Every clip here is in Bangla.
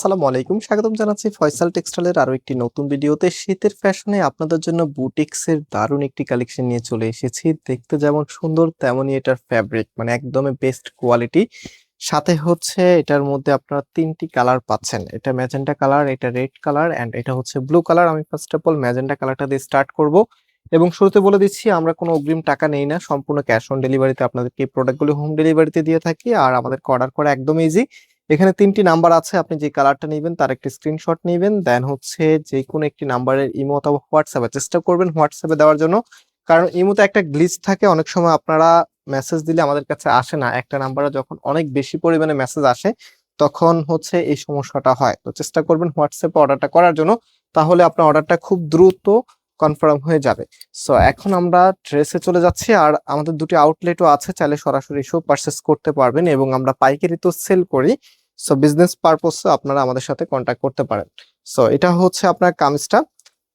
আসসালামু আলাইকুম। স্বাগতম জানাচ্ছি ফয়সাল টেক্সটাইলের আরও একটি নতুন ভিডিওতে। শীতের ফ্যাশনে আপনাদের জন্য বুটিক্সের দারুণ একটি কালেকশন নিয়ে চলে এসেছি। দেখতে যেমন সুন্দর, তেমনই এটার ফ্যাব্রিক মানে একদমই বেস্ট কোয়ালিটি সাথে হচ্ছে এটার মধ্যে আপনারা তিনটি কালার পাচ্ছেন। এটা ম্যাজেন্টা কালার এটা রেড কালার এন্ড এটা হচ্ছে ব্লু কালার আমি ফার্স্ট অফ অল ম্যাজেন্টা কালারটা দিয়ে স্টার্ট করব। এবং শুরুতে বলে দিচ্ছি, আমরা কোনো অগ্রিম টাকা নেই না। সম্পূর্ণ ক্যাশ অন ডেলিভারিতে আপনাদেরকে এই প্রোডাক্টগুলো হোম ডেলিভারিতে দিয়ে থাকি। আর আমাদেরকে অর্ডার করা একদম ইজি এখানে তিনটি নাম্বার আছে, আপনি যে কালারটা নেবেন তার একটি স্ক্রিনশট নেবেন, দেন হচ্ছে যে কোনো একটি নাম্বারের ইমো অথবা হোয়াটসঅ্যাপে, চেষ্টা করবেন হোয়াটসঅ্যাপে দেওয়ার জন্য। কারণ ইমোতে একটা গ্লিচ থাকে, অনেক সময় আপনারা মেসেজ দিলে আমাদের কাছে আসে না। একটা নাম্বারে যখন অনেক বেশি পরিমাণে মেসেজ আসে, তখন হচ্ছে এই সমস্যাটা হয়। তো চেষ্টা করবেন হোয়াটসঅ্যাপে অর্ডারটা করার জন্য, তাহলে আপনার অর্ডারটা খুব দ্রুত কনফার্ম হয়ে যাবে। সো এখন আমরা ড্রেসে চলে যাচ্ছি, আর আমাদের দুটি আউটলেটও আছে, চাইলে সরাসরি এসেও পারচেস করতে পারবেন এবং আমরা পাইকারি তো সেল করি। সো বিজনেস পারপসে আপনারা আমাদের সাথে কন্ট্যাক্ট করতে পারেন। সো এটা হচ্ছে আপনার কামিজটা।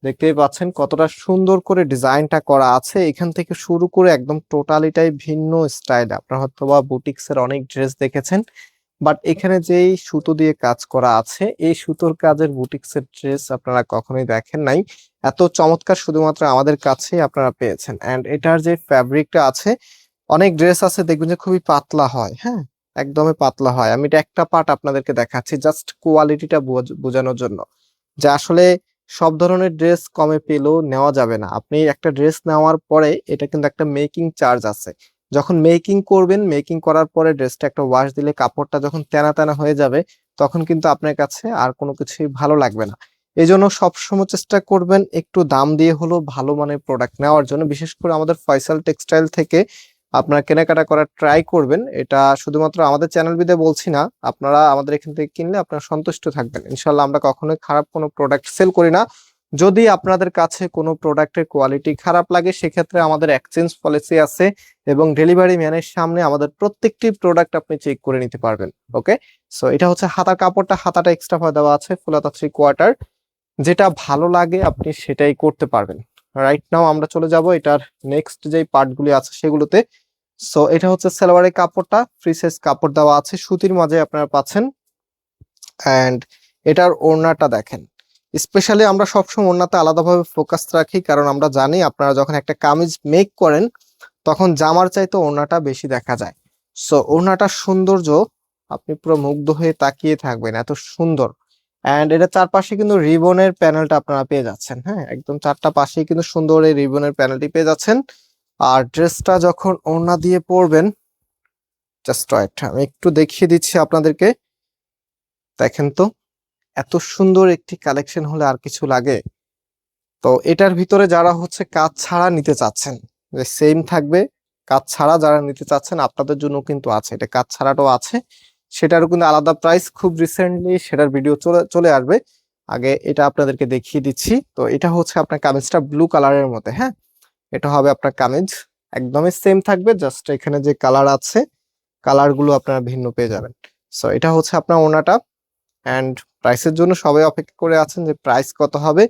দেখতেই পাচ্ছেন কতটা সুন্দর করে ডিজাইনটা করা আছে। এখান থেকে শুরু করে একদম টোটালিটাই ভিন্ন স্টাইল আপনারা হয়তো বা বুটিক্সের অনেক ড্রেস দেখেছেন। বাট এখানে যেই সুতো দিয়ে কাজ করা আছে, এই সুতোর কাজের বুটিক্সের ড্রেস আপনারা কখনোই দেখেন নাই। এত চমৎকার শুধুমাত্র আমাদের কাছেই আপনারা পেয়েছেন। এন্ড এটার যে ফ্যাব্রিকটা আছে, অনেক ড্রেস আছে, দেখবেন যে খুবই পাতলা হয় হ্যাঁ? একদমই পাতলা হয়। আমি এটা একটা পার্ট আপনাদেরকে দেখাচ্ছি জাস্ট কোয়ালিটিটা বোঝানোর জন্য। যে আসলে সব ধরনের ড্রেস কমে পেলেও নেওয়া যাবে না। আপনি একটা ড্রেস নেওয়ার পরে এটা কিন্তু একটা মেকিং চার্জ আছে। যখন মেকিং করবেন মেকিং করার পরে ড্রেসটা একটা ওয়াশ দিলে কাপড়টা যখন তেনা তেনা হয়ে যাবে, তখন কিন্তু আপনার কাছে আর কোনো কিছুই ভালো লাগবে না। এই জন্য সবসময় চেষ্টা করবেন একটু দাম দিয়ে হলেও ভালো মানের প্রোডাক্ট নেওয়ার জন্য। বিশেষ করে আমাদের ফয়সাল টেক্সটাইল থেকে আপনারা কেনাকাটা করার ট্রাই করবেন। এটা শুধুমাত্র আমাদের চ্যানেল বিদে বলছি না, আপনারা আমাদের এখান থেকে কিনলে আপনারা সন্তুষ্ট থাকবেন। ইনশাল্লাহ আমরা কখনোই খারাপ কোনো প্রোডাক্ট সেল করি না। যদি আপনাদের কাছে কোনো প্রোডাক্টের কোয়ালিটি খারাপ লাগে, সেক্ষেত্রে আমাদের এক্সচেঞ্জ পলিসি আছে এবং ডেলিভারি ম্যানের সামনে আমাদের প্রত্যেকটি প্রোডাক্ট আপনি চেক করে নিতে পারবেন ওকে সো এটা হচ্ছে হাতার কাপড়টা, হাতাটা এক্সট্রা ভাবে দেওয়া আছে ফুলাতা থ্রি কোয়ার্টার যেটা ভালো লাগে, আপনি সেটাই করতে পারবেন। রাইট নাও আমরা চলে যাব, এটার নেক্সট যেই পার্টগুলি আছে, সেগুলোতে সো এটা হচ্ছে সালোয়ারের কাপড়টা ফ্রি সাইজ কাপড় দেওয়া আছে, সুতির মাঝে আপনারা পাচ্ছেন। অ্যান্ড এটার ওড়নাটা দেখেন। স্পেশালি আমরা সবসময় ওড়নাতে আলাদাভাবে ফোকাস রাখি, কারণ আমরা জানি আপনারা যখন একটা কামিজ মেক করেন, তখন জামার চাইতে ওড়নাটা বেশি দেখা যায়। সো ওড়নাটার সৌন্দর্য আপনি পুরো মুগ্ধ হয়ে তাকিয়ে থাকবেন, এত সুন্দর। অ্যান্ড এটা চারপাশে কিন্তু রিবনের প্যানেলটা আপনারা পেয়ে যাচ্ছেন হ্যাঁ? একদম চারটা পাশেই কিন্তু সুন্দর এই রিবনের প্যানেলটি পেয়ে যাচ্ছেন। আর ড্রেসটা যখন ওড়না দিয়ে পরবেন জাস্ট একটা আমি একটু দেখিয়ে দিচ্ছি আপনাদেরকে। দেখেন তো, এত সুন্দর একটি কালেকশন হলে আর কিছু লাগে। তো এটার ভিতরে যারা হচ্ছে কাজ ছাড়া নিতে চাচ্ছেন, যে সেম থাকবে, কাজ ছাড়া যারা নিতে চাচ্ছেন, আপনাদের জন্য কিন্তু আছে, এটা কাজ ছাড়াটাও আছে। সেটারও কিন্তু আলাদা প্রাইস খুব রিসেন্টলি সেটার ভিডিও চলে চলে আসবে। আগে এটা আপনাদেরকে দেখিয়ে দিচ্ছি। তো এটা হচ্ছে আপনার কামিজটা ব্লু কালারের মধ্যে হ্যাঁ? এটা হবে আপনার কামিজ একদমই সেম থাকবে জাস্ট এখানে যে কালার আছে কালারগুলো আপনারা ভিন্ন পেয়ে যাবেন। সো এটা হচ্ছে আপনার ওনাটা। অ্যান্ড প্রাইসের জন্য সবাই অপেক্ষা করে আছেন যে প্রাইস কত হবে।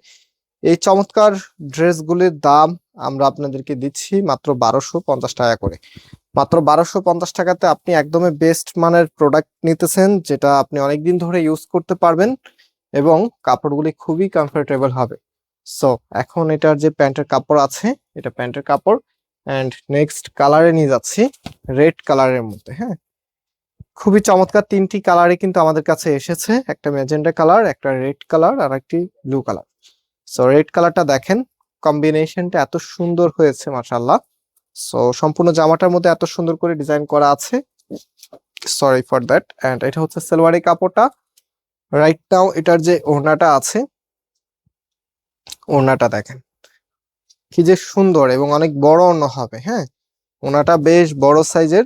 এই চমৎকার ড্রেসগুলির দাম আমরা আপনাদেরকে দিচ্ছি মাত্র বারোশো পঞ্চাশ টাকা করে। মাত্র বারোশো পঞ্চাশ টাকাতে আপনি একদমই বেস্ট মানের প্রোডাক্ট নিতেছেন, যেটা আপনি অনেকদিন ধরে ইউজ করতে পারবেন এবং কাপড়গুলি খুবই কমফোর্টেবল হবে। সো এখন এটার যে প্যান্টের কাপড় আছে, এটা প্যান্টের কাপড় অ্যান্ড নেক্সট কালারে নিয়ে যাচ্ছি রেড কালারের মধ্যে হ্যাঁ? খুবই চমৎকার তিনটি কালারে কিন্তু আমাদের কাছে এসেছে, একটা ম্যাজেন্ডা কালার একটা রেড কালার আর একটি ব্লু কালার সো রেড কালারটা দেখেন কম্বিনেশনটা এত সুন্দর হয়েছে মাসাল্লাহ সো সম্পূর্ণ জামাটার মধ্যে এত সুন্দর করে ডিজাইন করা আছে। সরি ফর দ্যাট অ্যান্ড এটা হচ্ছে সেলওয়ারি কাপড়টা। রাইট নাও এটার যে ওড়নাটা আছে ওড়নাটা দেখেন। কি যে সুন্দর এবং অনেক বড় অন্য হবে হ্যাঁ? ওনাটা বেশ বড় সাইজের।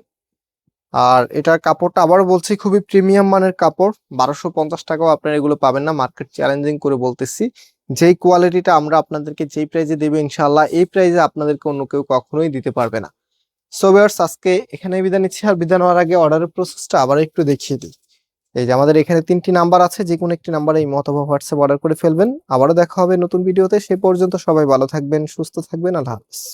আর এটার কাপড়টা আবারও বলছি, খুবই প্রিমিয়াম মানের কাপড়। বারোশো পঞ্চাশ টাকাও আপনারা এগুলো পাবেন না মার্কেট চ্যালেঞ্জিং করে বলতেছি। যেই কোয়ালিটিটা আমরা আপনাদেরকে যেই প্রাইজে দেবো ইনশাল্লাহ এই প্রাইজে আপনাদেরকে অন্য কেউ কখনোই দিতে পারবে না। সো আজকে এখানে বিদায় নিচ্ছি। আর বিদায় নেওয়ার আগে অর্ডারের প্রসেসটা আবার একটু দেখিয়ে দিই। এই যে আমাদের এখানে তিনটি নাম্বার আছে যে কোনো একটি নাম্বারে এই মতবা হোয়াটসঅ্যাপ অর্ডার করে ফেলবেন। আবারও দেখা হবে নতুন ভিডিওতে। সে পর্যন্ত সবাই ভালো থাকবেন, সুস্থ থাকবেন। আল্লাহ হাফিজ।